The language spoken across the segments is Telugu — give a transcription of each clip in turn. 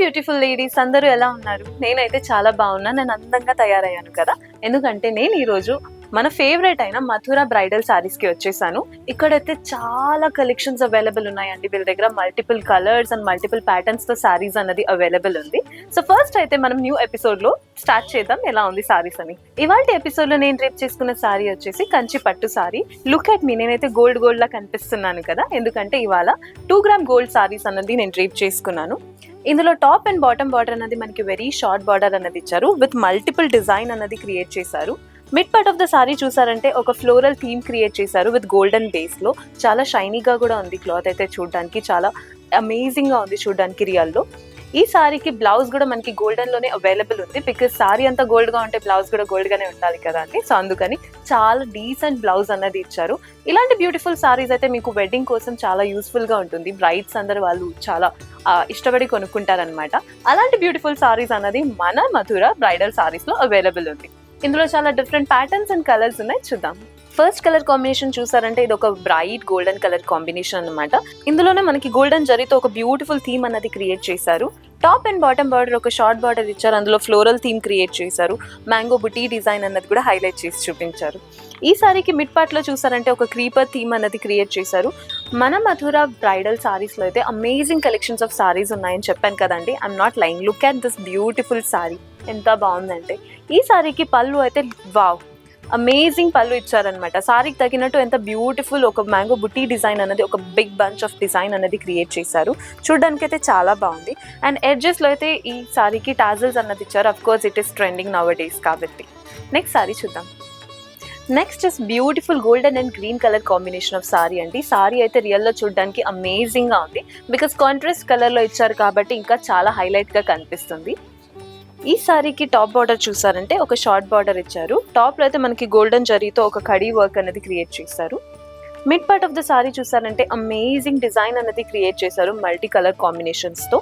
బ్యూటిఫుల్ లేడీస్ అందరూ ఎలా ఉన్నారు? నేనైతే చాలా బాగున్నా నేను అందంగా తయారయ్యాను కదా. ఎందుకంటే నేను ఈరోజు మన ఫేవరెట్ అయిన మథురా బ్రైడల్ సారీస్కి వచ్చేసాను. ఇక్కడైతే చాలా కలెక్షన్స్ అవైలబుల్ ఉన్నాయండి. వీళ్ళ దగ్గర మల్టిపుల్ కలర్స్ అండ్ మల్టిపుల్ ప్యాటర్న్స్తో సారీస్ అన్నది అవైలబుల్ ఉంది. సో ఫస్ట్ అయితే మనం న్యూ ఎపిసోడ్లో స్టార్ట్ చేద్దాం. ఎలా ఉంది సారీస్ అని? ఇవాళ ఎపిసోడ్లో నేను రేపు చేసుకున్న సారీ వచ్చేసి కంచి పట్టు సారీ లుక్ అట్ మీ నేనైతే గోల్డ్ గోల్డ్ లా కనిపిస్తున్నాను కదా. ఎందుకంటే ఇవాళ టూ గ్రామ్ గోల్డ్ సారీస్ అన్నది నేను రేపు చేసుకున్నాను. ఇందులో టాప్ అండ్ బాటమ్ బార్డర్ అనేది మనకి వెరీ షార్ట్ బార్డర్ అన్నది ఇచ్చారు. విత్ మల్టిపుల్ డిజైన్ అనేది క్రియేట్ చేశారు. Mid part of the sari చూసారంటే ఒక ఫ్లోరల్ థీమ్ క్రియేట్ చేశారు విత్ గోల్డెన్ బేస్లో. చాలా షైనీగా కూడా ఉంది క్లాత్ అయితే చూడడానికి. చాలా అమేజింగ్గా ఉంది చూడడానికి రియల్లో ఈ సారీకి బ్లౌజ్ కూడా మనకి గోల్డెన్లోనే అవైలబుల్ ఉంది. బికాస్ సారీ అంతా గోల్డ్గా ఉంటే బ్లౌజ్ కూడా గోల్డ్ గానే ఉండాలి కదా అండి. సో అందుకని చాలా డీసెంట్ బ్లౌజ్ అన్నది ఇచ్చారు. ఇలాంటి బ్యూటిఫుల్ సారీస్ అయితే మీకు వెడ్డింగ్ కోసం చాలా యూస్ఫుల్గా ఉంటుంది. బ్రైడ్స్ అందరు వాళ్ళు చాలా ఇష్టపడి కొనుక్కుంటారనమాట అలాంటి బ్యూటిఫుల్ సారీస్ అన్నది మన మధుర బ్రైడల్ సారీస్లో అవైలబుల్ ఉంది. ఇందులో చాలా డిఫరెంట్ ప్యాటర్న్స్ అండ్ కలర్స్ ఉన్నాయి. చూద్దాం. ఫస్ట్ కలర్ కాంబినేషన్ చూసారంటే ఇది ఒక బ్రైట్ గోల్డెన్ కలర్ కాంబినేషన్ అన్నమాట. ఇందులోనే మనకి గోల్డెన్ జరీతో ఒక బ్యూటిఫుల్ థీమ్ అన్నది క్రియేట్ చేశారు. టాప్ అండ్ బాటమ్ బార్డర్ ఒక షార్ట్ బార్డర్ ఇచ్చారు. అందులో ఫ్లోరల్ థీమ్ క్రియేట్ చేశారు. మ్యాంగో బుటీ డిజైన్ అన్నది కూడా హైలైట్ చేసి చూపించారు. ఈ సారీకి మిడ్ పార్ట్లో చూసారంటే ఒక క్రీపర్ థీమ్ అన్నది క్రియేట్ చేశారు. మన మధుర బ్రైడల్ సారీస్లో అయితే అమేజింగ్ కలెక్షన్స్ ఆఫ్ సారీస్ ఉన్నాయని చెప్పాను కదండి. I'm not lying look at this beautiful sari ఎంత బాగుందంటే. ఈ సారీకి పళ్ళు అయితే వావ్! అమేజింగ్ పళ్ళు ఇచ్చారనమాట సారీకి తగినట్టు ఎంత బ్యూటిఫుల్ ఒక మ్యాంగో బుటీ డిజైన్ అనేది ఒక బిగ్ బంచ్ ఆఫ్ డిజైన్ అనేది క్రియేట్ చేశారు. చూడడానికి అయితే చాలా బాగుంది. అండ్ ఎడ్జెస్లో అయితే ఈ సారీకి టాజల్స్ అన్నది ఇచ్చారు. Of course it is trending nowadays కాబట్టి. నెక్స్ట్ సారీ చూద్దాం. Next is beautiful golden and green colour combination of sari అండి. సారీ అయితే రియల్లో చూడడానికి అమేజింగ్గా ఉంది. బికాస్ కాంట్రాస్ట్ కలర్లో ఇచ్చారు కాబట్టి ఇంకా చాలా హైలైట్గా కనిపిస్తుంది. ఈ సారీకి టాప్ బార్డర్ చూసారంటే ఒక షార్ట్ బార్డర్ ఇచ్చారు. టాప్లో అయితే మనకి గోల్డెన్ జరీతో ఒక కడీ వర్క్ అనేది క్రియేట్ చేశారు. Mid part of the sari చూసారంటే అమేజింగ్ డిజైన్ అనేది క్రియేట్ చేశారు మల్టీ కలర్ కాంబినేషన్స్తో.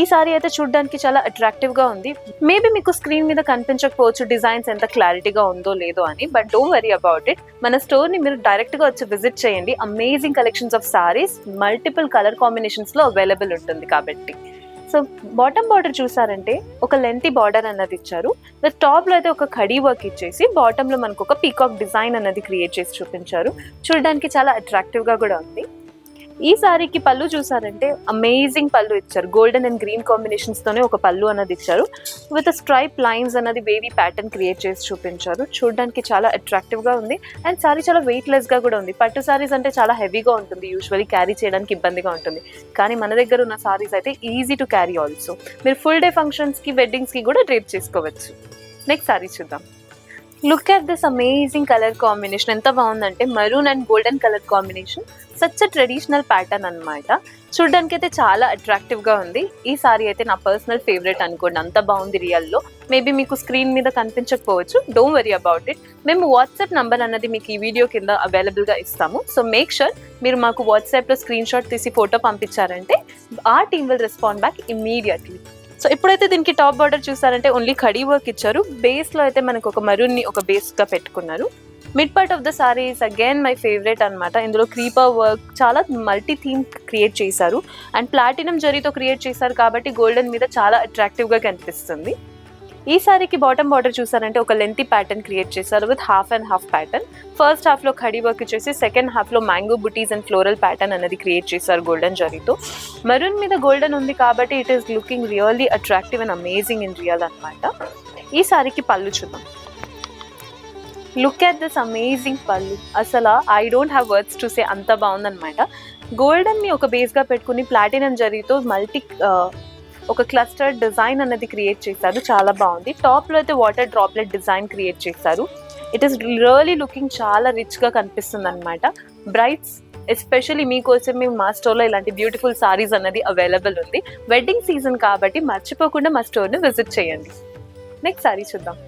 ఈ సారీ అయితే చూడడానికి చాలా అట్రాక్టివ్గా ఉంది. మేబీ మీకు స్క్రీన్ మీద కనిపించకపోవచ్చు డిజైన్స్ ఎంత క్లారిటీగా ఉందో లేదో అని but don't worry about it మన స్టోర్ని మీరు డైరెక్ట్గా వచ్చి విజిట్ చేయండి. Amazing collections of saris multiple colour కాంబినేషన్స్లో available ఉంటుంది కాబట్టి. సో బాటమ్ బార్డర్ చూసారంటే ఒక లెంతీ బార్డర్ అన్నది ఇచ్చారు. విత్ టాప్లో అయితే ఒక కడీ వర్క్ ఇచ్చేసి బాటమ్లో మనకు ఒక పీకాక్ డిజైన్ అన్నది క్రియేట్ చేసి చూపించారు. చూడడానికి చాలా అట్రాక్టివ్గా కూడా ఉంది. ఈ సారీకి పళ్ళు చూసారంటే అమేజింగ్ పళ్ళు ఇచ్చారు. గోల్డెన్ అండ్ గ్రీన్ కాంబినేషన్స్ తోనే ఒక పళ్ళు అన్నది ఇచ్చారు. విత్ స్ట్రైప్ లైన్స్ అన్నది బేబీ ప్యాటర్న్ క్రియేట్ చేసి చూపించారు. చూడడానికి చాలా అట్రాక్టివ్గా ఉంది. అండ్ సారీ చాలా వెయిట్ లెస్గా కూడా ఉంది. పట్టు సారీస్ అంటే చాలా హెవీగా ఉంటుంది. యూజువల్లీ క్యారీ చేయడానికి ఇబ్బందిగా ఉంటుంది. కానీ మన దగ్గర ఉన్న సారీస్ అయితే ఈజీ టు క్యారీ ఆల్సో మీరు ఫుల్ డే ఫంక్షన్స్కి వెడ్డింగ్స్కి కూడా డ్రేప్ చేసుకోవచ్చు. నెక్స్ట్ సారీ చూద్దాం. Look at this amazing colour combination ఎంత బాగుందంటే maroon and golden colour combination such traditional pattern అనమాట చూడడానికి అయితే చాలా అట్రాక్టివ్గా ఉంది. ఈ సారీ అయితే నా పర్సనల్ ఫేవరెట్ అనుకోండి. అంత బాగుంది రియల్లో మేబీ మీకు స్క్రీన్ మీద కనిపించకపోవచ్చు. డోంట్ వరీ అబౌట్ ఇట్ మేము వాట్సాప్ నంబర్ అన్నది మీకు ఈ వీడియో కింద అవైలబుల్గా ఇస్తాము. సో మేక్ షూర్ మీరు మాకు వాట్సాప్లో స్క్రీన్ షాట్ తీసి ఫోటో పంపించారంటే ఆ team will respond back immediately so ఇప్పుడైతే దీనికి టాప్ బార్డర్ చూసారంటే ఓన్లీ కడీ వర్క్ ఇచ్చారు. బేస్లో అయితే మనకు ఒక మరూన్ని ఒక బేస్గా పెట్టుకున్నారు. Mid part of the saris again my favourite అన్నమాట. ఇందులో క్రీపర్ వర్క్ చాలా మల్టీ థీమ్ క్రియేట్ చేశారు. అండ్ ప్లాటినం జరీతో క్రియేట్ చేశారు కాబట్టి గోల్డెన్ మీద చాలా అట్రాక్టివ్గా కనిపిస్తుంది. ఈ సారీకి బాటమ్ బార్డర్ చూసారంటే ఒక లెంతీ ప్యాటర్న్ క్రియేట్ చేశారు with half and half pattern first హాఫ్లో ఖడీ వర్క్ ఇచ్చేసి సెకండ్ హాఫ్లో mango butis and floral pattern అనేది క్రియేట్ చేశారు గోల్డెన్ జరీతో మరూన్ మీద గోల్డెన్ ఉంది కాబట్టి it is looking really attractive and amazing in real అన్నమాట. ఈ సారీకి పళ్ళు చూద్దాం. లుక్ అట్ దిస్ అమేజింగ్ పళ్ళు. అసలు I don't have words to say అంత బాగుందనమాట గోల్డెన్ని ఒక బేస్గా పెట్టుకుని ప్లాటినం జరీతో మల్టీ ఒక క్లస్టర్ డిజైన్ అనేది క్రియేట్ చేశారు. చాలా బాగుంది. టాప్లో అయితే వాటర్ డ్రాప్లెట్ డిజైన్ క్రియేట్ చేశారు. ఇట్ ఈస్ రియలీ లుకింగ్ చాలా రిచ్గా కనిపిస్తుంది అనమాట బ్రైట్స్ ఎస్పెషల్లీ మీకోసం మేము మా స్టోర్లో ఇలాంటి బ్యూటిఫుల్ సారీస్ అనేది అవైలబుల్ ఉంది. వెడ్డింగ్ సీజన్ కాబట్టి మర్చిపోకుండా మా స్టోర్ని విజిట్ చేయండి. నెక్స్ట్ సారీ చూద్దాం.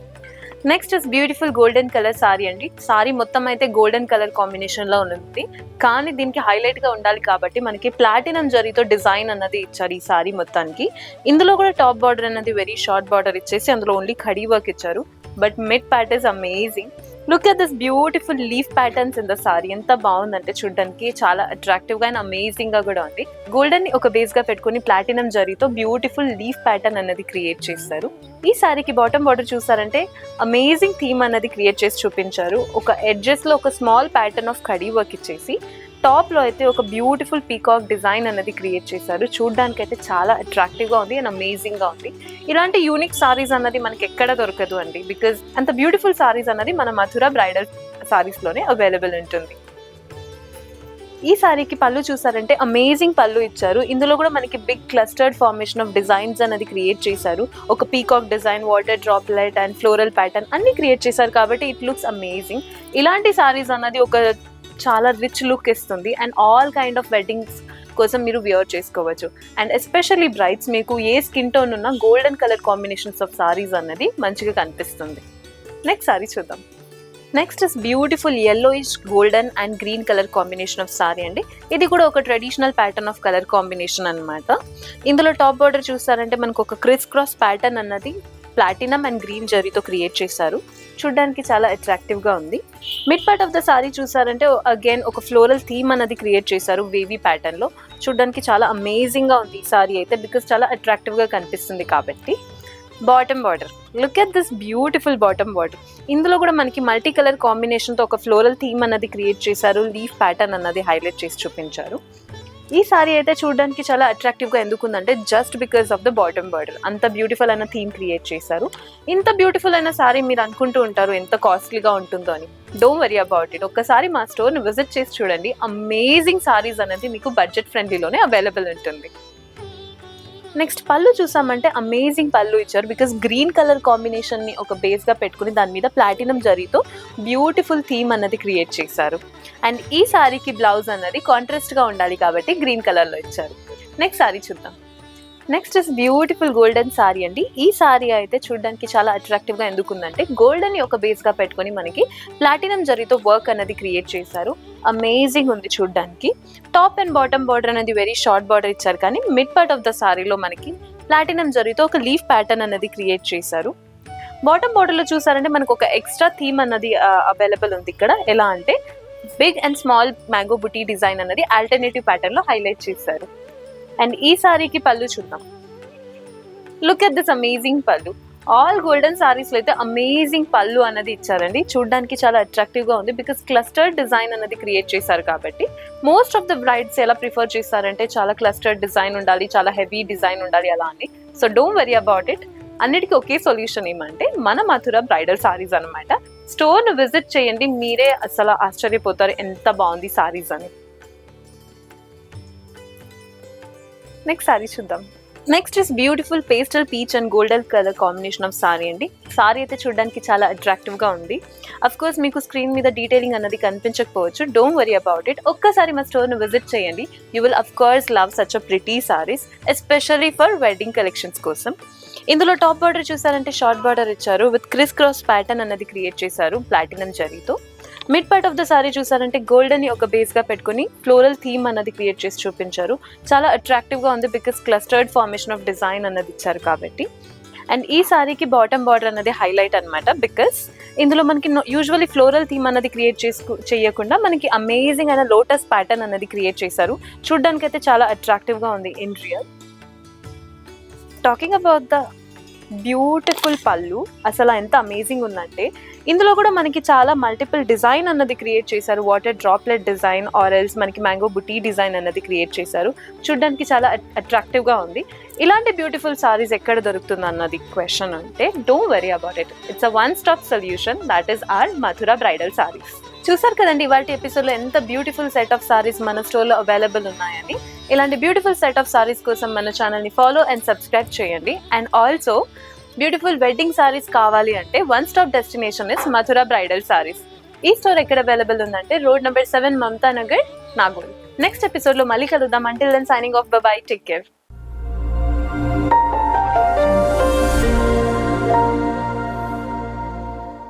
Next is beautiful golden colour sari అండి. సారీ మొత్తం అయితే గోల్డెన్ కలర్ కాంబినేషన్లో ఉంది కానీ దీనికి హైలైట్గా ఉండాలి కాబట్టి మనకి ప్లాటినం జరీతో డిజైన్ అన్నది ఇచ్చారు ఈ సారీ మొత్తానికి. ఇందులో కూడా టాప్ బార్డర్ అన్నది వెరీ షార్ట్ బార్డర్ ఇచ్చేసి అందులో ఓన్లీ ఖడీ వర్క్ ఇచ్చారు. But mid part is amazing look at this beautiful leaf patterns in the sari ఎంత బాగుందంటే చూడడానికి. చాలా అట్రాక్టివ్గా అండ్ అమేజింగ్గా కూడా ఉంది. గోల్డెన్ని ఒక బేస్గా పెట్టుకుని ప్లాటినం జరీతో బ్యూటిఫుల్ లీఫ్ ప్యాటర్న్ అనేది క్రియేట్ చేస్తారు ఈ సారీకి బాటమ్ బార్డర్ చూసారంటే అమేజింగ్ థీమ్ అనేది క్రియేట్ చేసి చూపించారు. ఒక ఎడ్జెస్లో ఒక స్మాల్ ప్యాటర్న్ ఆఫ్ కడీ వర్క్ ఇచ్చేసి టాప్లో అయితే ఒక బ్యూటిఫుల్ పీకాక్ డిజైన్ అనేది క్రియేట్ చేశారు. చూడడానికి అయితే చాలా అట్రాక్టివ్గా ఉంది అండ్ అమేజింగ్గా ఉంది. ఇలాంటి యూనిక్ సారీస్ అన్నది మనకి ఎక్కడ దొరకదు అండి. బికాజ్ అంత బ్యూటిఫుల్ సారీస్ అన్నది మన మథుర బ్రైడల్ సారీస్లోనే అవైలబుల్ ఉంటుంది. ఈ సారీకి పళ్ళు చూసారంటే అమేజింగ్ పళ్ళు ఇచ్చారు. ఇందులో కూడా మనకి big clustered formation of designs అనేది క్రియేట్ చేశారు. ఒక peacock design water droplet and floral pattern అన్ని క్రియేట్ చేశారు కాబట్టి ఇట్ లుక్స్ అమేజింగ్ ఇలాంటి సారీస్ అన్నది ఒక చాలా రిచ్ లుక్ ఇస్తుంది. And all kind of weddings కోసం మీరు వియర్ చేసుకోవచ్చు. అండ్ ఎస్పెషల్లీ బ్రైట్స్ మీకు ఏ స్కిన్ టోన్ ఉన్న golden colour combinations of saris అన్నది మంచిగా కనిపిస్తుంది. నెక్స్ట్ సారీ చూద్దాం. Next is beautiful ish golden and green colour combination of sari అండి. ఇది కూడా ఒక traditional pattern of colour combination అన్నమాట. ఇందులో టాప్ బార్డర్ చూసారంటే మనకు ఒక క్రిస్ క్రాస్ ప్యాటర్న్ అన్నది ప్లాటినం అండ్ గ్రీన్ జరీతో క్రియేట్ చేశారు. చూడడానికి చాలా అట్రాక్టివ్గా ఉంది. Mid part of the sari చూసారంటే అగైన్ ఒక ఫ్లోరల్ థీమ్ అన్నది క్రియేట్ చేశారు వేవీ ప్యాటర్న్లో. చూడడానికి చాలా అమేజింగ్గా ఉంది ఈ సారీ అయితే బికాస్ చాలా అట్రాక్టివ్గా కనిపిస్తుంది కాబట్టి. Bottom border look at this beautiful bottom border ఇందులో కూడా మనకి మల్టీ కలర్ కాంబినేషన్తో ఒక ఫ్లోరల్ థీమ్ అన్నది క్రియేట్ చేశారు. లీఫ్ ప్యాటర్న్ అన్నది హైలైట్ చేసి చూపించారు. ఈ సారీ అయితే చూడడానికి చాలా అట్రాక్టివ్గా ఎందుకు ఉందంటే just because of the bottom border అంత బ్యూటిఫుల్ అయిన థీమ్ క్రియేట్ చేశారు. ఇంత బ్యూటిఫుల్ అయిన సారీ మీరు అనుకుంటూ ఉంటారు ఎంత కాస్ట్లీగా ఉంటుందో అని. డోంట్ వరీ అబౌట్ ఇట్ ఒక్కసారి మా స్టోర్ని విజిట్ చేసి చూడండి. అమేజింగ్ సారీస్ అనేది మీకు బడ్జెట్ ఫ్రెండ్లీలోనే అవైలబుల్ ఉంటుంది. నెక్స్ట్ పళ్ళు చూసామంటే అమేజింగ్ పళ్ళు ఇచ్చారు బికాస్ గ్రీన్ కలర్ కాంబినేషన్ని ఒక బేస్గా పెట్టుకుని దాని మీద ప్లాటినం జరీతో బ్యూటిఫుల్ థీమ్ అన్నది క్రియేట్ చేశారు. అండ్ ఈ సారీకి బ్లౌజ్ అన్నది కాంట్రాస్ట్గా ఉండాలి కాబట్టి గ్రీన్ కలర్లో ఇచ్చారు. నెక్స్ట్ సారీ చూద్దాం. Next is beautiful golden sari అండి. ఈ సారీ అయితే చూడడానికి చాలా అట్రాక్టివ్గా ఎందుకుందంటే గోల్డెన్ ఒక బేస్గా పెట్టుకొని మనకి ప్లాటినం జరీతో వర్క్ అనేది క్రియేట్ చేశారు. అమేజింగ్ ఉంది చూడడానికి. టాప్ అండ్ బాటమ్ బార్డర్ అనేది వెరీ షార్ట్ బార్డర్ ఇచ్చారు కానీ మిడ్ పార్ట్ ఆఫ్ ద సారీలో మనకి ప్లాటినం జరీతో ఒక లీఫ్ ప్యాటర్న్ అనేది క్రియేట్ చేశారు. బాటమ్ బార్డర్లో చూసారంటే మనకు ఒక ఎక్స్ట్రా థీమ్ అన్నది అవైలబుల్ ఉంది ఇక్కడ. ఎలా అంటే big and small mango buti design అన్నది ఆల్టర్నేటివ్ ప్యాటర్న్లో హైలైట్ చేశారు. అండ్ ఈ సారీకి పళ్ళు చూద్దాం. లుక్ అట్ దిస్ అమేజింగ్ పళ్ళు. ఆల్ గోల్డెన్ సారీస్లో అయితే అమేజింగ్ పళ్ళు అన్నది ఇచ్చారండి. చూడడానికి చాలా అట్రాక్టివ్గా ఉంది బికాస్ క్లస్టర్డ్ డిజైన్ అన్నది క్రియేట్ చేశారు కాబట్టి. మోస్ట్ ఆఫ్ ద బ్రైడ్స్ ఎలా ప్రిఫర్ చేస్తారంటే చాలా క్లస్టర్డ్ డిజైన్ ఉండాలి చాలా హెవీ డిజైన్ ఉండాలి అలా అని. So don't worry about it అన్నిటికీ ఒకే సొల్యూషన్ ఏమంటే మన మథుర బ్రైడల్ సారీస్ అనమాట స్టోర్ను విజిట్ చేయండి. మీరే అసలు ఆశ్చర్యపోతారు ఎంత బాగుంది సారీస్ అని. నెక్స్ట్ సారీ చూద్దాం. Next is beautiful pastel peach and golden colour combination of sari అండి. సారీ అయితే చూడడానికి చాలా అట్రాక్టివ్గా ఉంది. అఫ్ కోర్స్ మీకు స్క్రీన్ మీద డీటెయిలింగ్ అన్నది కనిపించకపోవచ్చు. డోంట్ వరీ అబౌట్ ఇట్ ఒక్కసారి మా స్టోర్ను విజిట్ చేయండి. You will of course love such a pretty saris especially for wedding collections కోసం. ఇందులో టాప్ బార్డర్ చూసారంటే షార్ట్ బార్డర్ ఇచ్చారు. విత్ క్రిస్ క్రాస్ ప్యాటర్న్ అన్నది క్రియేట్ చేశారు ప్లాటినం జరీతో. Mid part of the sari చూసారంటే గోల్డెన్ ఒక బేస్గా పెట్టుకుని ఫ్లోరల్ థీమ్ అన్నది క్రియేట్ చేసి చూపించారు. చాలా అట్రాక్టివ్గా ఉంది because clustered formation of design అన్నది ఇచ్చారు కాబట్టి. అండ్ ఈ సారీకి బాటమ్ బార్డర్ అన్నది హైలైట్ అనమాట బికాస్ ఇందులో మనకి యూజువల్లీ ఫ్లోరల్ థీమ్ అన్నది క్రియేట్ చేసుకు చేయకుండా మనకి అమేజింగ్ అయిన లోటస్ ప్యాటర్న్ అన్నది క్రియేట్ చేశారు. చూడడానికి అయితే చాలా అట్రాక్టివ్గా ఉంది in real talking about the beautiful pallu అసలు ఎంత అమేజింగ్ ఉందంటే ఇందులో కూడా మనకి చాలా మల్టిపుల్ డిజైన్ అన్నది క్రియేట్ చేశారు. వాటర్ డ్రాప్లెట్ డిజైన్ ఆరెల్స్ మనకి మ్యాంగో బుటీ డిజైన్ అన్నది క్రియేట్ చేశారు. చూడడానికి చాలా అట్రాక్టివ్గా ఉంది. ఇలాంటి బ్యూటిఫుల్ సారీస్ ఎక్కడ దొరుకుతుంది అన్నది క్వశ్చన్ అంటే don't worry about it it's a one stop solution that is our Mathura bridal saris చూసారు కదండి ఇవాళ ఎపిసోడ్లో ఎంత బ్యూటిఫుల్ సెట్ ఆఫ్ సారీస్ మన స్టోర్లో అవైలబుల్ ఉన్నాయని. ఇలాంటి బ్యూటిఫుల్ సెట్ ఆఫ్ సారీస్ కోసం మన ఛానల్ని ఫాలో అండ్ సబ్స్క్రైబ్ చేయండి. And also beautiful wedding saris కావాలి అంటే one stop destination is Mathura bridal saris ఈ స్టోర్ ఎక్కడ అవైలబుల్ ఉందంటే road number seven Mamata Nagar Nagole next ఎపిసోడ్లో మళ్ళీ కలుద్దాం. అంటే then signing off bye take care